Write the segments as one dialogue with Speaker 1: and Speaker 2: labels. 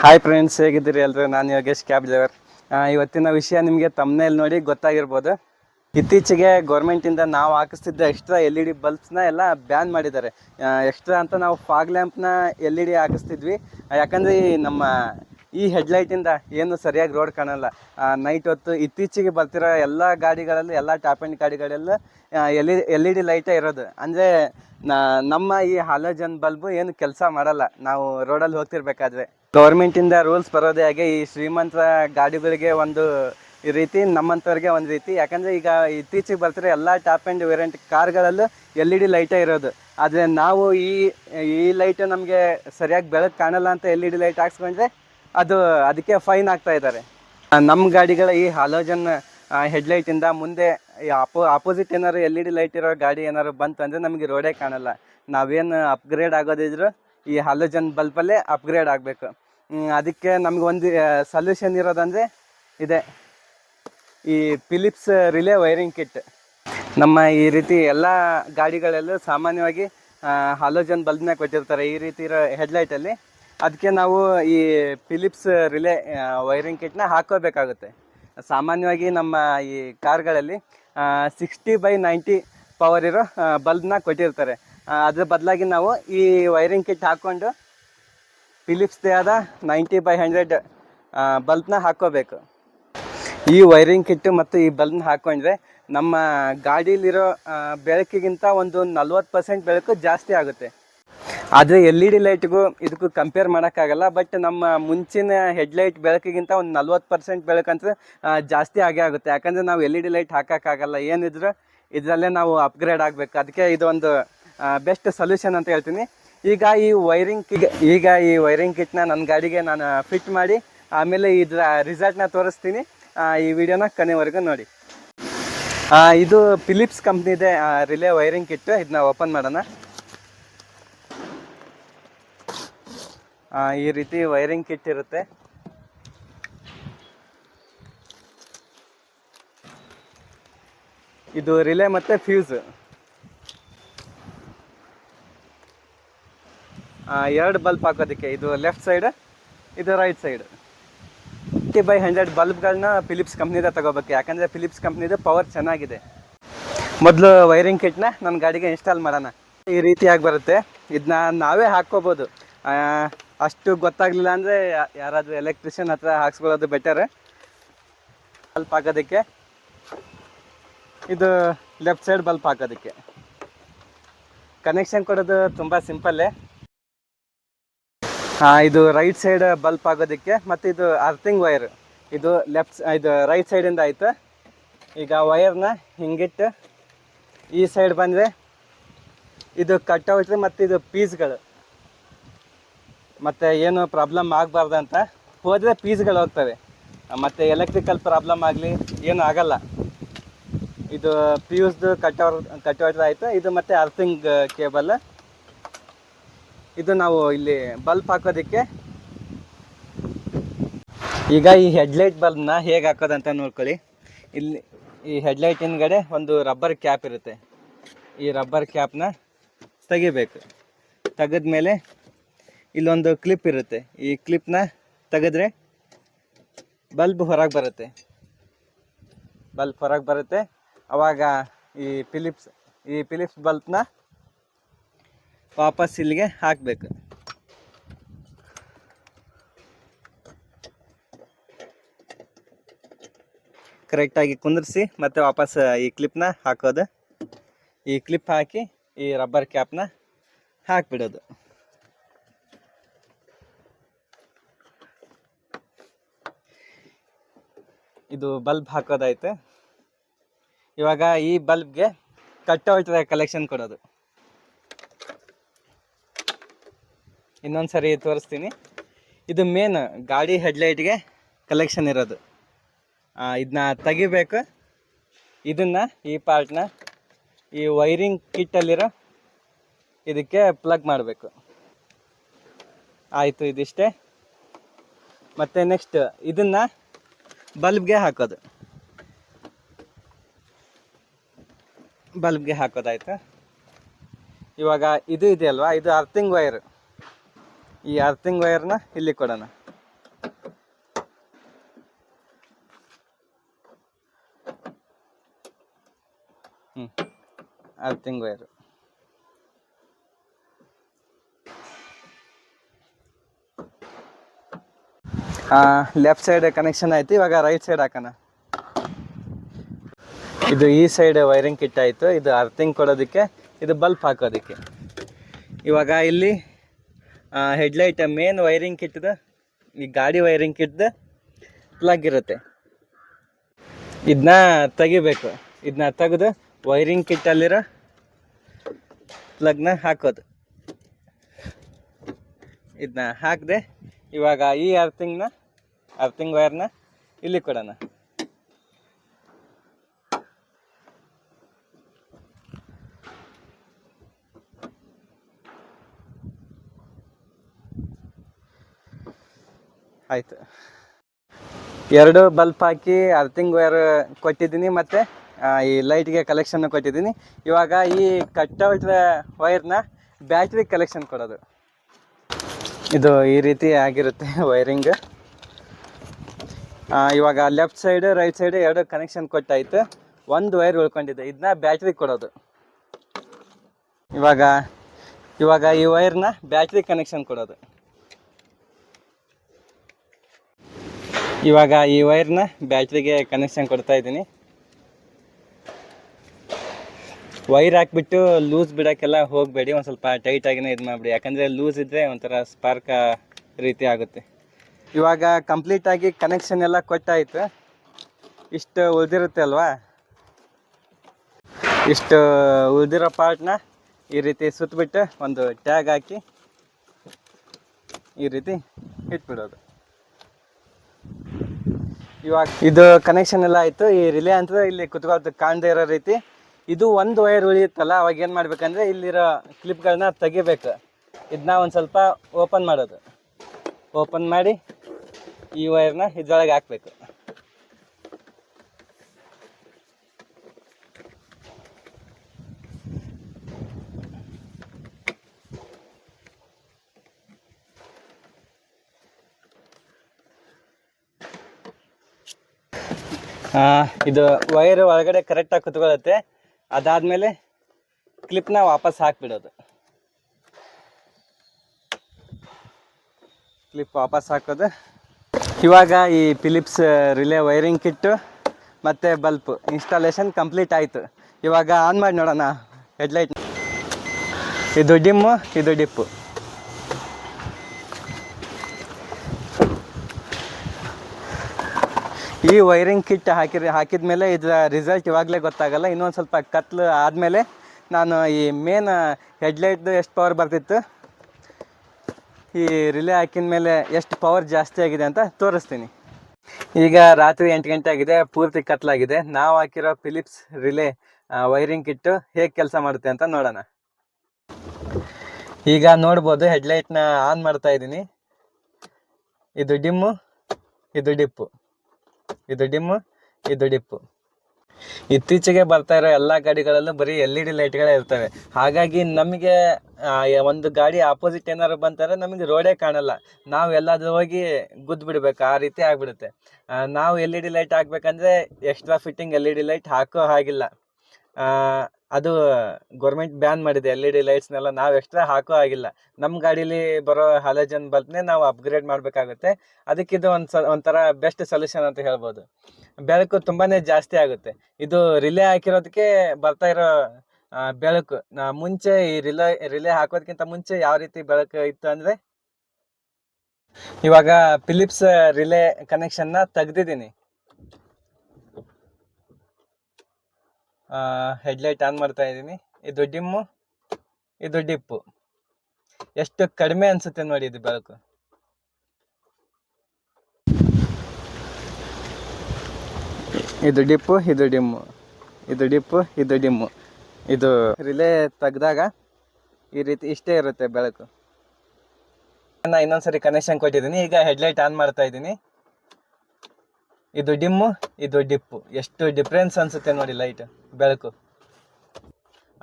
Speaker 1: Hi friends ಹೇಗಿದ್ದೀರಿ ಎಲ್ಲರೂ ನಾನು ಯೋಗೇಶ್ ಕ್ಯಾಬ್ ಡ್ರೈವರ್ ಇವತ್ತಿನ ವಿಷಯ ನಿಮಗೆ ತಮ್ಮನೇಲಿ ನೋಡಿ ಗೊತ್ತಾಗಿರ್ಬೋದು. ಇತ್ತೀಚೆಗೆ ಗೌರ್ಮೆಂಟಿಂದ ನಾವು ಹಾಕಿಸ್ತಿದ್ದ ಎಕ್ಸ್ಟ್ರಾ ಎಲ್ ಇ ಡಿ ಬಲ್ಬ್ಸ್ನ ಎಲ್ಲ ಬ್ಯಾನ್ ಮಾಡಿದ್ದಾರೆ. ಎಕ್ಸ್ಟ್ರಾ ಅಂತ ನಾವು ಫಾಗ್ ಲ್ಯಾಂಪ್ನ ಎಲ್ ಇ ಡಿ ಹಾಕಿಸ್ತಿದ್ವಿ. ಯಾಕಂದರೆ ನಮ್ಮ ಈ ಹೆಡ್ಲೈಟಿಂದ ಏನು ಸರಿಯಾಗಿ ರೋಡ್ ಕಾಣಲ್ಲ. ನೈಟ್ ಹೊತ್ತು ಇತ್ತೀಚೆಗೆ ಬರ್ತಿರೋ ಎಲ್ಲ ಗಾಡಿಗಳಲ್ಲಿ, ಎಲ್ಲ ಟಾಪ್ ಆ್ಯಂಡ್ ಗಾಡಿಗಳೆಲ್ಲ ಎಲ್ ಎಲ್ ಇ ಡಿ ಲೈಟೇ ಇರೋದು. ಅಂದರೆ ನಮ್ಮ ಈ ಹಾಲೋಜನ್ ಬಲ್ಬು ಏನು ಕೆಲಸ ಮಾಡಲ್ಲ. ನಾವು ರೋಡಲ್ಲಿ ಹೋಗ್ತಿರ್ಬೇಕಾದ್ರೆ. ಗೌರ್ಮೆಂಟಿಂದ ರೂಲ್ಸ್ ಬರೋದೇ ಹಾಗೆ ಈ ಶ್ರೀಮಂತರ ಗಾಡಿಗಳಿಗೆ ಒಂದು ಈ ರೀತಿ ನಮ್ಮಂಥವ್ರಿಗೆ ಒಂದು ರೀತಿ. ಯಾಕಂದರೆ ಈಗ ಇತ್ತೀಚೆಗೆ ಬರ್ತಿರೋ ಎಲ್ಲ ಟಾಪ್ ಆ್ಯಂಡ್ ವೇರಿಯಂಟ್ ಕಾರ್ಗಳಲ್ಲೂ ಎಲ್ ಇ ಡಿ ಲೈಟೇ ಇರೋದು. ಆದರೆ ನಾವು ಈ ಈ ಲೈಟ್ ನಮಗೆ ಸರಿಯಾಗಿ ಬೆಳಕು ಕಾಣಲ್ಲ ಅಂತ ಎಲ್ ಇ ಡಿ ಲೈಟ್ ಹಾಕ್ಸ್ಕೊಂಡ್ರೆ ಅದು ಅದಕ್ಕೆ ಫೈನ್ ಆಗ್ತಾ ಇದ್ದಾರೆ. ನಮ್ಮ ಗಾಡಿಗಳ ಈ ಹಾಲೋಜನ್ ಹೆಡ್ಲೈಟಿಂದ ಮುಂದೆ ಅಪೋ ಆಪೋಸಿಟ್ ಏನಾದ್ರು ಎಲ್ ಇ ಡಿ ಲೈಟ್ ಇರೋ ಗಾಡಿ ಏನಾದ್ರು ಬಂತು ಅಂದರೆ ನಮಗೆ ರೋಡೇ ಕಾಣಲ್ಲ. ನಾವೇನು ಅಪ್ಗ್ರೇಡ್ ಆಗೋದಿದ್ರು ಈ ಹಾಲೋಜನ್ ಬಲ್ಬಲ್ಲೇ ಅಪ್ಗ್ರೇಡ್ ಆಗಬೇಕು. ಅದಕ್ಕೆ ನಮ್ಗೆ ಒಂದು ಸೊಲ್ಯೂಷನ್ ಇರೋದಂದರೆ ಇದೆ. ಈ ಫಿಲಿಪ್ಸ್ ರಿಲೇ ವೈರಿಂಗ್ ಕಿಟ್ ನಮ್ಮ ಈ ರೀತಿ ಎಲ್ಲ ಗಾಡಿಗಳಲ್ಲೂ ಸಾಮಾನ್ಯವಾಗಿ ಹಾಲೋಜನ್ ಬಲ್ಬ್ನ ಕೊಟ್ಟಿರ್ತಾರೆ. ಈ ರೀತಿ ಇರೋ ಹೆಡ್ಲೈಟಲ್ಲಿ ಅದಕ್ಕೆ ನಾವು ಈ ಫಿಲಿಪ್ಸ್ ರಿಲೇ ವೈರಿಂಗ್ ಕಿಟ್ನ ಹಾಕೋಬೇಕಾಗುತ್ತೆ. ಸಾಮಾನ್ಯವಾಗಿ ನಮ್ಮ ಈ ಕಾರ್ಗಳಲ್ಲಿ ಸಿಕ್ಸ್ಟಿ ಬೈ ನೈಂಟಿ ಪವರ್ ಇರೋ ಬಲ್ಬ್ನ ಕೊಟ್ಟಿರ್ತಾರೆ. ಅದ್ರ ಬದಲಾಗಿ ನಾವು ಈ ವೈರಿಂಗ್ ಕಿಟ್ ಹಾಕ್ಕೊಂಡು ಫಿಲಿಪ್ಸ್ದೇ ಆದ ನೈಂಟಿ ಬೈ ಹಂಡ್ರೆಡ್ ಬಲ್ಬ್ನ ಹಾಕ್ಕೋಬೇಕು ಈ ವೈರಿಂಗ್ ಕಿಟ್ಟು ಮತ್ತು ಈ ಬಲ್ಬ್ನ ಹಾಕ್ಕೊಂಡ್ರೆ ನಮ್ಮ ಗಾಡೀಲಿರೋ ಬೆಳಕಿಗಿಂತ ಒಂದು ನಲ್ವತ್ತು ಪರ್ಸೆಂಟ್ ಬೆಳಕು ಜಾಸ್ತಿ ಆಗುತ್ತೆ. ಆದರೆ ಎಲ್ ಇ ಡಿ ಲೈಟ್ಗೂ ಇದಕ್ಕೂ ಕಂಪೇರ್ ಮಾಡೋಕ್ಕಾಗಲ್ಲ ಬಟ್ ನಮ್ಮ ಮುಂಚಿನ ಹೆಡ್ಲೈಟ್ ಬೆಳಕಿಗಿಂತ ಒಂದು ನಲ್ವತ್ತು ಪರ್ಸೆಂಟ್ ಬೆಳಕಂತೂ ಜಾಸ್ತಿ ಆಗೇ ಆಗುತ್ತೆ. ಯಾಕಂದರೆ ನಾವು ಎಲ್ ಇ ಡಿ ಲೈಟ್ ಹಾಕೋಕ್ಕಾಗಲ್ಲ. ಏನಿದ್ರು ಇದರಲ್ಲೇ ನಾವು ಅಪ್ಗ್ರೇಡ್ ಆಗಬೇಕು. ಅದಕ್ಕೆ ಇದೊಂದು ಬೆಸ್ಟ್ ಸೊಲ್ಯೂಷನ್ ಅಂತ ಹೇಳ್ತೀನಿ. ಈಗ ಈ ವೈರಿಂಗ್ ಈಗ ಈಗ ಈ ವೈರಿಂಗ್ ಕಿಟ್ನ ನನ್ನ ಗಾಡಿಗೆ ನಾನು ಫಿಟ್ ಮಾಡಿ, ಆಮೇಲೆ ಇದರ ರಿಸಲ್ಟ್ನ ತೋರಿಸ್ತೀನಿ. ಈ ವಿಡಿಯೋನ ಕೊನೆವರೆಗೂ ನೋಡಿ. ಇದು ಫಿಲಿಪ್ಸ್ ಕಂಪ್ನಿದೆ ರಿಲೇ ವೈರಿಂಗ್ ಕಿಟ್ ಇದನ್ನ ಓಪನ್ ಮಾಡೋಣ. ಈ ರೀತಿ ವೈರಿಂಗ್ ಕಿಟ್ ಇರುತ್ತೆ. ಇದು ರಿಲೇ ಮತ್ತೆ ಫ್ಯೂಸ್. ಎರಡು ಬಲ್ಬ್ ಹಾಕೋದಕ್ಕೆ, ಇದು ಲೆಫ್ಟ್ ಸೈಡ್, ಇದು right side. Fifty by hundred ಬಲ್ಬ್ಗಳನ್ನ Philips ಕಂಪ್ನಿದ ತಗೋಬೇಕು. ಯಾಕಂದರೆ ಫಿಲಿಪ್ಸ್ ಕಂಪ್ನಿದು ಪವರ್ ಚೆನ್ನಾಗಿದೆ. ಮೊದಲು ವೈರಿಂಗ್ ಕಿಟ್ನ ನನ್ನ ಗಾಡಿಗೆ ಇನ್ಸ್ಟಾಲ್ ಮಾಡೋಣ. ಈ ರೀತಿಯಾಗಿ ಬರುತ್ತೆ. ಇದನ್ನ ನಾವೇ ಹಾಕ್ಕೋಬೋದು. ಅಷ್ಟು ಗೊತ್ತಾಗಲಿಲ್ಲ ಅಂದರೆ ಯಾರಾದರೂ ಎಲೆಕ್ಟ್ರಿಷಿಯನ್ ಹತ್ರ ಹಾಕ್ಸ್ಕೊಳ್ಳೋದು ಬೆಟರ್ ಬಲ್ಪ್ ಹಾಕೋದಕ್ಕೆ. ಇದು ಲೆಫ್ಟ್ ಸೈಡ್ ಬಲ್ಪ್ ಹಾಕೋದಕ್ಕೆ. ಕನೆಕ್ಷನ್ ಕೊಡೋದು ತುಂಬ ಸಿಂಪಲ್ಲೇ ಹಾಂ, ಇದು ರೈಟ್ ಸೈಡ್ ಬಲ್ಪ್ ಆಗೋದಕ್ಕೆ ಮತ್ತು ಇದು ಅರ್ಥಿಂಗ್ ವೈರ್ ಇದು ಲೆಫ್ಟ್ ಇದು ರೈಟ್ ಸೈಡಿಂದ ಆಯಿತು. ಈಗ ವೈರ್ನ ಹಿಂಗಿಟ್ಟು ಈ ಸೈಡ್ ಬಂದರೆ ಇದು ಕಟ್ಔಟ್ ಮತ್ತು ಇದು ಪೀಸ್ಗಳು ಮತ್ತು ಏನು ಪ್ರಾಬ್ಲಮ್ ಆಗಬಾರ್ದು ಅಂತ ಹೋದರೆ ಪೀಸ್ಗಳು ಹೋಗ್ತವೆ. ಮತ್ತು ಎಲೆಕ್ಟ್ರಿಕಲ್ ಪ್ರಾಬ್ಲಮ್ ಆಗಲಿ ಏನು ಆಗಲ್ಲ. ಇದು ಪಿ ಯುಸ್ದು ಕಟ್ಟೋರ್ ಕಟ್ಔಟ್ ಆಯಿತು ಇದು ಮತ್ತು ಅರ್ಥಿಂಗ್ ಕೇಬಲ್ ಇದು ನಾವು ಇಲ್ಲಿ ಬಲ್ಬ್ ಹಾಕೋದಕ್ಕೆ. ಈಗ ಈ ಹೆಡ್ಲೈಟ್ ಬಲ್ಬ್ನ ಹೇಗೆ ಹಾಕೋದಂತ ನೋಡ್ಕೊಳ್ಳಿ. ಇಲ್ಲಿ ಈ ಹೆಡ್ಲೈಟ್ ಹಿಂದ್ಗಡೆ ಒಂದು ರಬ್ಬರ್ ಕ್ಯಾಪ್ ಇರುತ್ತೆ. ಈ ರಬ್ಬರ್ ಕ್ಯಾಪ್ನ ತೆಗಿಬೇಕು. ತೆಗೆದ್ಮೇಲೆ ಇಲ್ಲೊಂದು ಕ್ಲಿಪ್ ಇರುತ್ತೆ. ಈ ಕ್ಲಿಪ್ನ ತೆಗೆದ್ರೆ ಬಲ್ಬ್ ಹೊರಗೆ ಬರುತ್ತೆ. ಬಲ್ಬ್ ಹೊರಗೆ ಬರುತ್ತೆ. ಅವಾಗ ಈ ಫಿಲಿಪ್ಸ್ ಈ ಫಿಲಿಪ್ಸ್ ಬಲ್ಬ್ನ ವಾಪಸ್ ಇಲ್ಲಿಗೆ ಹಾಕಬೇಕು. ಕರೆಕ್ಟಾಗಿ ಕುಂದಿರಿಸಿ ಮತ್ತೆ ವಾಪಸ್ ಈ ಕ್ಲಿಪ್ನ ಹಾಕೋದು. ಈ ಕ್ಲಿಪ್ ಹಾಕಿ ಈ ರಬ್ಬರ್ ಕ್ಯಾಪ್ನ ಹಾಕ್ಬಿಡೋದು. ಇದು ಬಲ್ಬ್ ಹಾಕೋದಾಯ್ತು ಇವಾಗ ಈ ಬಲ್ಬ್ಗೆ ಕಟ್ಔಟ್ ಕಲೆಕ್ಷನ್ ಕೊಡೋದು. ಇನ್ನೊಂದು ಸರಿ ತೋರಿಸ್ತೀನಿ. ಇದು ಮೇನ್ ಗಾಡಿ ಹೆಡ್ಲೈಟ್ಗೆ ಕಲೆಕ್ಷನ್ ಇರೋದು. ಇದನ್ನ ತೆಗಿಬೇಕು. ಇದನ್ನು ಈ ಪಾರ್ಟ್ನ ಈ ವೈರಿಂಗ್ ಕಿಟ್ಟಲ್ಲಿರೋ ಇದಕ್ಕೆ ಪ್ಲಗ್ ಮಾಡಬೇಕು. ಆಯಿತು ಇದಿಷ್ಟೇ. ಮತ್ತು ನೆಕ್ಸ್ಟ್ ಇದನ್ನು ಬಲ್ಬ್ಗೆ ಹಾಕೋದು. ಬಲ್ಬ್ಗೆ ಹಾಕೋದಾಯ್ತಾ ಇವಾಗ ಇದು ಇದೆಯಲ್ವಾ? ಇದು ಅರ್ಥಿಂಗ್ ವೈರ್ ಈ ಅರ್ಥಿಂಗ್ ವೈರ್ನ ಇಲ್ಲಿ ಕೊಡೋಣ. ಹ್ಞೂ earthing wire left side connection ಆಯ್ತು, ಇವಾಗ ರೈಟ್ ಸೈಡ್ ಹಾಕೋಣ. ಇದು ಈ ಸೈಡ್ ವೈರಿಂಗ್ ಕಿಟ್ ಆಯಿತು, ಇದು ಅರ್ಥಿಂಗ್ ಕೊಡೋದಕ್ಕೆ, ಇದು ಬಲ್ಪ್ ಹಾಕೋದಕ್ಕೆ. ಇವಾಗ ಇಲ್ಲಿ ಹೆಡ್ಲೈಟ್ ಮೇನ್ ವೈರಿಂಗ್ ಕಿಟ್ದು ಈ ಗಾಡಿ ವೈರಿಂಗ್ ಕಿಟ್ದು ಪ್ಲಗ್ ಇರುತ್ತೆ. ಇದನ್ನ ತೆಗಿಬೇಕು. ಇದನ್ನ ತೆಗೆದು ವೈರಿಂಗ್ ಕಿಟ್ಟಲ್ಲಿರೋ ಪ್ಲಗ್ನ ಹಾಕೋದು. ಇದನ್ನ ಹಾಕಿದೆ ಇವಾಗ ಈ ಅರ್ಥಿಂಗ್ನ ಅರ್ಥಿಂಗ್ ವೈರ್ನ ಇಲ್ಲಿ ಕೊಡೋಣ. ಆಯ್ತು. ಎರಡು ಬಲ್ಪ್ ಹಾಕಿ ಅರ್ಥಿಂಗ್ ವೈರ್ ಕೊಟ್ಟಿದ್ದೀನಿ ಮತ್ತು ಈ ಲೈಟ್ಗೆ ಕಲೆಕ್ಷನ್ ಕೊಟ್ಟಿದ್ದೀನಿ. ಇವಾಗ ಈ ಕಟ್ಔಟ್ ವೈರ್ನ ಬ್ಯಾಟ್ರಿ ಕಲೆಕ್ಷನ್ ಕೊಡೋದು. ಇದು ಈ ರೀತಿ ಆಗಿರುತ್ತೆ ವೈರಿಂಗ್ ಇವಾಗ ಲೆಫ್ಟ್ ಸೈಡ್ ರೈಟ್ ಸೈಡ್ ಎರಡು ಕನೆಕ್ಷನ್ ಕೊಟ್ಟಾಯ್ತು. ಒಂದು ವೈರ್ ಉಳ್ಕೊಂಡಿದೆ. ಇದನ್ನ ಬ್ಯಾಟ್ರಿ ಕೊಡೋದು. ಇವಾಗ ಇವಾಗ ಈ ವೈರ್ನ ಬ್ಯಾಟ್ರಿ ಕನೆಕ್ಷನ್ ಕೊಡೋದು. ಇವಾಗ ಈ ವೈರ್ನ ಬ್ಯಾಟ್ರಿಗೆ ಕನೆಕ್ಷನ್ ಕೊಡ್ತಾ ಇದ್ದೀನಿ. ವೈರ್ ಹಾಕ್ಬಿಟ್ಟು ಲೂಸ್ ಬಿಡೋಕ್ಕೆಲ್ಲ ಹೋಗಬೇಡಿ, ಒಂದು ಸ್ವಲ್ಪ ಟೈಟಾಗಿನೇ ಇದು ಮಾಡಿಬಿಡಿ. ಯಾಕಂದರೆ ಲೂಸ್ ಇದ್ದರೆ ಒಂಥರ ಸ್ಪಾರ್ಕ ರೀತಿ ಆಗುತ್ತೆ. ಇವಾಗ ಕಂಪ್ಲೀಟಾಗಿ ಕನೆಕ್ಷನ್ ಎಲ್ಲ ಕೊಟ್ಟಾಯಿತು. ಇಷ್ಟು ಉಳಿದಿರುತ್ತೆ ಅಲ್ವಾ? ಇಷ್ಟು ಉಳಿದಿರೋ ಪಾರ್ಟ್ನ ಈ ರೀತಿ ಸುತ್ತಬಿಟ್ಟು ಒಂದು ಟ್ಯಾಗ್ ಹಾಕಿ ಈ ರೀತಿ ಇಟ್ಬಿಡೋದು. ಇವಾಗ ಇದು ಕನೆಕ್ಷನ್ ಎಲ್ಲ ಆಯಿತು. ಈ ರಿಲೇ ಅಂತ ಇಲ್ಲಿ ಕುತ್ಕೊಳ್ತು ಕಾಣದೇ ಇರೋ ರೀತಿ. ಇದು ಒಂದು ವೈರ್ ಉಳಿಯುತ್ತಲ್ಲ, ಅವಾಗ ಏನು ಮಾಡ್ಬೇಕಂದ್ರೆ ಇಲ್ಲಿರೋ ಕ್ಲಿಪ್ಗಳನ್ನ ತೆಗಿಬೇಕು. ಇದನ್ನ ಒಂದು ಸ್ವಲ್ಪ ಓಪನ್ ಮಾಡೋದು. ಓಪನ್ ಮಾಡಿ ಈ ವೈರ್ನ ಇದ್ರೊಳಗೆ ಹಾಕ್ಬೇಕು. ಇದು ವೈರ್ ಒಳಗಡೆ ಕರೆಕ್ಟಾಗಿ ಕುತ್ಕೊಳ್ಳುತ್ತೆ. ಅದಾದಮೇಲೆ ಕ್ಲಿಪ್ನ ವಾಪಸ್ ಹಾಕಿಬಿಡೋದು. ಕ್ಲಿಪ್ ವಾಪಸ್ ಹಾಕೋದು. ಇವಾಗ ಈ ಫಿಲಿಪ್ಸ್ ರಿಲೇ ವೈರಿಂಗ್ ಕಿಟ್ಟು ಮತ್ತು ಬಲ್ಪ್ ಇನ್ಸ್ಟಾಲೇಷನ್ ಕಂಪ್ಲೀಟ್ ಆಯಿತು. ಇವಾಗ ಆನ್ ಮಾಡಿ ನೋಡೋಣ ಹೆಡ್ಲೈಟ್ ಇದು ಡಿಮ್ಮು ಇದು ಡಿಪ್ಪು ಈ ವೈರಿಂಗ್ ಕಿಟ್ ಹಾಕಿರ ಹಾಕಿದ ಮೇಲೆ ಇದರ ರಿಸಲ್ಟ್ ಇವಾಗಲೇ ಗೊತ್ತಾಗಲ್ಲ. ಇನ್ನೊಂದು ಸ್ವಲ್ಪ ಕತ್ಲು ಆದಮೇಲೆ ನಾನು ಈ ಮೇನ್ ಹೆಡ್ಲೈಟ್ದು ಎಷ್ಟು ಪವರ್ ಬರ್ತಿತ್ತು? ಈ ರಿಲೇ ಹಾಕಿದ ಮೇಲೆ ಎಷ್ಟು ಪವರ್ ಜಾಸ್ತಿ ಆಗಿದೆ ಅಂತ ತೋರಿಸ್ತೀನಿ. ಈಗ ರಾತ್ರಿ ಎಂಟು ಗಂಟೆ ಆಗಿದೆ, ಪೂರ್ತಿ ಕತ್ಲಾಗಿದೆ. ನಾವು ಹಾಕಿರೋ ಫಿಲಿಪ್ಸ್ ರಿಲೇ ವೈರಿಂಗ್ ಕಿಟ್ಟು ಹೇಗೆ ಕೆಲಸ ಮಾಡುತ್ತೆ ಅಂತ ನೋಡೋಣ. ಈಗ ನೋಡ್ಬೋದು ಹೆಡ್ಲೈಟ್ನ ಆನ್ ಮಾಡ್ತಾ ಇದ್ದೀನಿ. ಇದು ಡಿಮ್ಮು, ಇದು ಡಿಪ್ಪು. ಇದು ಡಿಮ್ಮು, ಇದು ಡಿಪ್ಪು. ಇತ್ತೀಚೆಗೆ ಬರ್ತಾ ಇರೋ ಎಲ್ಲ ಗಾಡಿಗಳಲ್ಲೂ ಬರೀ ಎಲ್ ಇ ಡಿ ಲೈಟ್ಗಳೇ ಇರ್ತವೆ. ಹಾಗಾಗಿ ನಮಗೆ ಒಂದು ಗಾಡಿ ಆಪೋಸಿಟ್ ಏನಾದ್ರು ಬಂತಾರೆ ನಮಗೆ ರೋಡೇ ಕಾಣಲ್ಲ. ನಾವು ಎಲ್ಲಾದ್ರೂ ಹೋಗಿ ಗುದ್ದು ಬಿಡ್ಬೇಕು, ಆ ರೀತಿ ಆಗ್ಬಿಡುತ್ತೆ. ನಾವು ಎಲ್ ಇ ಡಿ ಲೈಟ್ ಹಾಕ್ಬೇಕಂದ್ರೆ extra fitting L E D light ಹಾಕೋ ಹಾಗಿಲ್ಲ. ಅದು ಗೌರ್ಮೆಂಟ್ ಬ್ಯಾನ್ ಮಾಡಿದೆ ಎಲ್ ಇ ಡಿ ಲೈಟ್ಸ್ನೆಲ್ಲ ನಾವು ಎಕ್ಸ್ಟ್ರಾ ಹಾಕೋ ಆಗಿಲ್ಲ. ನಮ್ಮ ಗಾಡೀಲಿ ಬರೋ ಹಲಜನ್ ಬಲ್ಬ್ನೇ ನಾವು ಅಪ್ಗ್ರೇಡ್ ಮಾಡಬೇಕಾಗುತ್ತೆ. ಅದಕ್ಕಿದು ಒಂದು ಸ, ಒಂಥರ ಬೆಸ್ಟ್ ಸೊಲ್ಯೂಷನ್ ಅಂತ ಹೇಳ್ಬೋದು. ಬೆಳಕು ತುಂಬಾನೇ ಜಾಸ್ತಿ ಆಗುತ್ತೆ. ಇದು ರಿಲೇ ಹಾಕಿರೋದಕ್ಕೆ ಬರ್ತಾ ಇರೋ ಬೆಳಕು. ಮುಂಚೆ ಈ ರಿಲೇ ರಿಲೇ ಹಾಕೋದಕ್ಕಿಂತ ಮುಂಚೆ ಯಾವ ರೀತಿ ಬೆಳಕು ಇತ್ತು ಅಂದ್ರೆ ಇವಾಗ ಫಿಲಿಪ್ಸ್ ರಿಲೇ ಕನೆಕ್ಷನ್ನ ತೆಗ್ದಿದ್ದೀನಿ. ಹೆಡ್ಲೈಟ್ ಆನ್ ಮಾಡ್ತಾ ಇದ್ದೀನಿ. ಇದು ಡಿಮ್ಮು ಇದು ಡಿಪ್ಪು ಎಷ್ಟು ಕಡಿಮೆ ಅನ್ಸುತ್ತೆ ನೋಡಿ ಇದು ಬೆಳಕು. ಇದು ಡಿಪ್ಪು ಇದು ಡಿಮ್ಮು ಇದು ಡಿಪ್ಪು ಇದು ಡಿಮ್ಮು ಇದು ರಿಲೇ ತೆಗ್ದಾಗ ಈ ರೀತಿ ಇಷ್ಟೇ ಇರುತ್ತೆ ಬೆಳಕು. ನಾನು ಇನ್ನೊಂದ್ಸರಿ ಕನೆಕ್ಷನ್ ಕೊಟ್ಟಿದ್ದೀನಿ. ಈಗ ಹೆಡ್ಲೈಟ್ ಆನ್ ಮಾಡ್ತಾ ಇದ್ದೀನಿ. ಇದು ಡಿಮ್ಮು ಇದು ಡಿಪ್ಪು ಎಷ್ಟು ಡಿಫ್ರೆನ್ಸ್ ಅನ್ಸುತ್ತೆ ನೋಡಿ ಲೈಟ್ ಬೆಳಕು.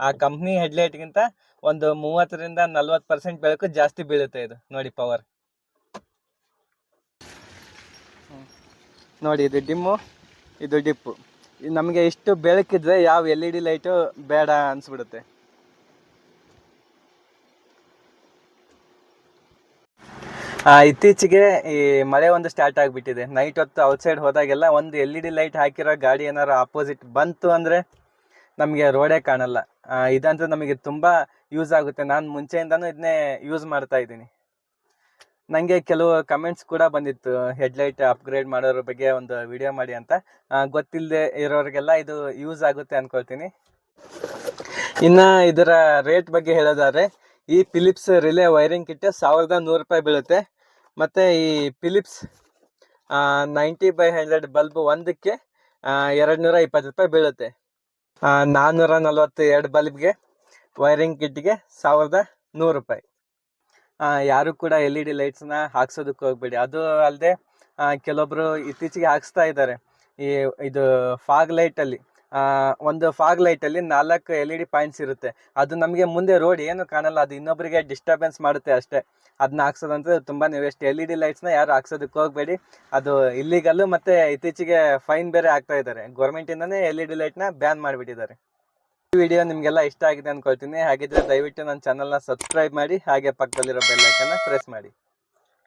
Speaker 1: ಆ ಕಂಪ್ನಿ ಹೆಡ್ಲೈಟ್ಗಿಂತ ಒಂದು ಮೂವತ್ತರಿಂದ ನಲ್ವತ್ತು ಪರ್ಸೆಂಟ್ ಬೆಳಕು ಜಾಸ್ತಿ ಬೀಳುತ್ತೆ ಇದು. ನೋಡಿ ಪವರ್ ನೋಡಿ, ಇದು ಡಿಮ್ಮು ಇದು ಡಿಪ್ಪು ನಮಗೆ ಇಷ್ಟು ಬೆಳಕಿದ್ರೆ ಯಾವ ಎಲ್ ಇ ಡಿ ಲೈಟು ಬೇಡ ಅನ್ಸ್ಬಿಡುತ್ತೆ. ಇತ್ತೀಚೆಗೆ ಈ ಮಳೆ ಒಂದು ಸ್ಟಾರ್ಟ್ ಆಗಿಬಿಟ್ಟಿದೆ. ನೈಟ್ ಹೊತ್ತು ಔಟ್ಸೈಡ್ ಹೋದಾಗೆಲ್ಲ ಒಂದು ಎಲ್ ಇ ಡಿ ಲೈಟ್ ಹಾಕಿರೋ ಗಾಡಿ ಏನಾರು ಆಪೋಸಿಟ್ ಬಂತು ಅಂದರೆ ನಮಗೆ ರೋಡೇ ಕಾಣಲ್ಲ. ಇದಂತೂ ನಮಗೆ ತುಂಬ ಯೂಸ್ ಆಗುತ್ತೆ. ನಾನು ಮುಂಚೆಯಿಂದನೂ ಇದನ್ನೇ ಯೂಸ್ ಮಾಡ್ತಾ ಇದ್ದೀನಿ. ನನಗೆ ಕೆಲವು ಕಮೆಂಟ್ಸ್ ಕೂಡ ಬಂದಿತ್ತು. ಹೆಡ್ಲೈಟ್ ಅಪ್ಗ್ರೇಡ್ ಮಾಡೋರ ಬಗ್ಗೆ ಒಂದು ವಿಡಿಯೋ ಮಾಡಿ ಅಂತ. ಗೊತ್ತಿಲ್ಲದೆ ಇರೋರಿಗೆಲ್ಲ ಇದು ಯೂಸ್ ಆಗುತ್ತೆ ಅಂದ್ಕೊಳ್ತೀನಿ ಇನ್ನು ಇದರ ರೇಟ್ ಬಗ್ಗೆ ಹೇಳೋದಾದ್ರೆ, ಈ ಫಿಲಿಪ್ಸ್ ರಿಲೇ ವೈರಿಂಗ್ ಕಿಟ್ ಸಾವಿರದ ನೂರು ರೂಪಾಯಿ ಬೀಳುತ್ತೆ. ಮತ್ತು ಈ Philips ninety by hundred bulb ಒಂದಕ್ಕೆ ಎರಡು ನೂರ ಇಪ್ಪತ್ತು ರೂಪಾಯಿ ಬೀಳುತ್ತೆ. ನಾನ್ನೂರ ನಲ್ವತ್ತು ಎರಡು ಬಲ್ಬ್ಗೆ ವೈರಿಂಗ್ ಕಿಟ್ಗೆ ಸಾವಿರದ ನೂರು ರೂಪಾಯಿ. ಯಾರು ಕೂಡ ಎಲ್ ಇ ಡಿ ಲೈಟ್ಸ್ನ ಹಾಕ್ಸೋದಕ್ಕೆ ಹೋಗ್ಬೇಡಿ. ಅದು ಅಲ್ಲದೆ ಕೆಲವೊಬ್ರು ಇತ್ತೀಚೆಗೆ ಹಾಕ್ಸ್ತಾ ಇದ್ದಾರೆ. ಈ, ಇದು ಫಾಗ್ ಲೈಟಲ್ಲಿ ಒಂದು ಫಾಗ್ ಲೈಟಲ್ಲಿ ನಾಲ್ಕು ಎಲ್ ಇ ಡಿ ಪಾಯಿಂಟ್ಸ್ ಇರುತ್ತೆ. ಅದು ನಮಗೆ ಮುಂದೆ ರೋಡ್ ಏನು ಕಾಣಲ್ಲ, ಅದು ಇನ್ನೊಬ್ಬರಿಗೆ ಡಿಸ್ಟರ್ಬೆನ್ಸ್ ಮಾಡುತ್ತೆ ಅಷ್ಟೇ. ಅದನ್ನ ಹಾಕ್ಸೋದಂದ್ರೆ ತುಂಬಾ ವೇಸ್ಟ್ ಎಲ್ ಇ ಡಿ ಲೈಟ್ಸ್ನ ಯಾರು ಹಾಕ್ಸೋದಕ್ಕೆ ಹೋಗಬೇಡಿ. ಅದು ಇಲ್ಲಿಗಲ್ಲು ಮತ್ತು ಇತ್ತೀಚೆಗೆ ಫೈನ್ ಬೇರೆ ಆಗ್ತಾ ಇದ್ದಾರೆ. ಗೌರ್ಮೆಂಟಿಂದನೇ ಎಲ್ ಇ ಡಿ ಲೈಟ್ನ ಬ್ಯಾನ್ ಮಾಡಿಬಿಟ್ಟಿದ್ದಾರೆ. ಈ ವಿಡಿಯೋ ನಿಮಗೆಲ್ಲ ಇಷ್ಟ ಆಗಿದೆ ಅನ್ಕೊಳ್ತೀನಿ. ಹಾಗಿದ್ರೆ ದಯವಿಟ್ಟು ನನ್ನ ಚಾನಲ್ನ ಸಬ್ಸ್ಕ್ರೈಬ್ ಮಾಡಿ, ಹಾಗೆ ಪಕ್ಕದಲ್ಲಿರೋ ಬೆಲ್ ಐಕನ್ನ ಪ್ರೆಸ್ ಮಾಡಿ.